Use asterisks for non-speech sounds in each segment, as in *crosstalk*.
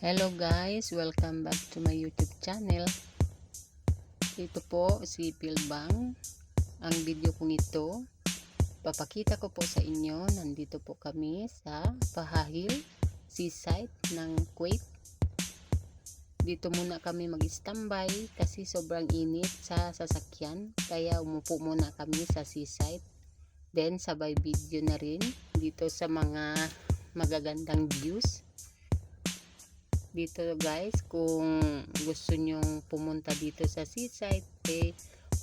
Hello guys, welcome back to my YouTube channel. Ito po si Pilbang. Ang video kong ito, papakita ko po sa inyo. Nandito po kami sa Pahahil, seaside ng Kuwait. Dito muna kami mag-standby kasi sobrang init sa sasakyan. Kaya umupo muna kami sa seaside. Then sabay video na rin dito sa mga magagandang views dito guys kung gusto nyong pumunta dito sa seaside eh,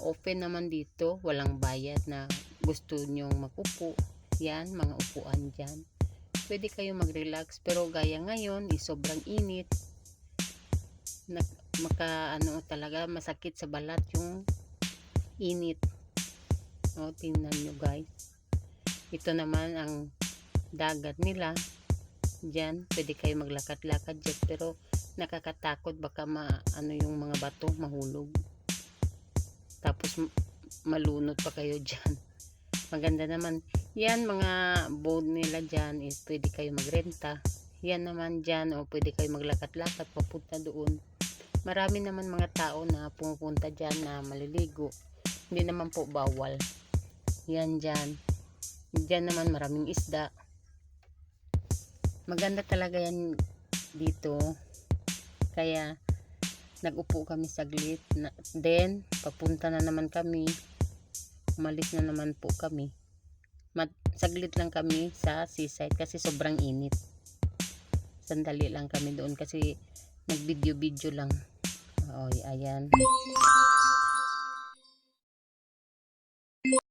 open naman dito. Walang bayad na gusto nyong makupo yan mga upuan dyan. Pwede kayo mag relax pero gaya ngayon is sobrang init. Na, maka ano talaga masakit sa balat yung init. O tingnan nyo guys. Ito naman ang dagat nila Diyan, pwede kayo maglakad-lakad dyan. Pero nakakatakot baka ma, ano yung mga bato mahulog. Tapos malunod pa kayo dyan. *laughs* Maganda naman. Yan, mga boat nila dyan is pwede kayo magrenta. Yan naman dyan, o pwede kayo maglakad-lakad papunta doon. Marami naman mga tao na pumupunta dyan na maliligo. Hindi naman po bawal. Yan dyan. Dyan naman maraming isda maganda talaga yan dito. Kaya nagupo kami saglit. Na, then papunta na naman kami. Umalis na naman po kami. Mat, saglit lang kami sa seaside kasi sobrang init. Sandali lang kami doon kasi nag video lang. Oy, ayan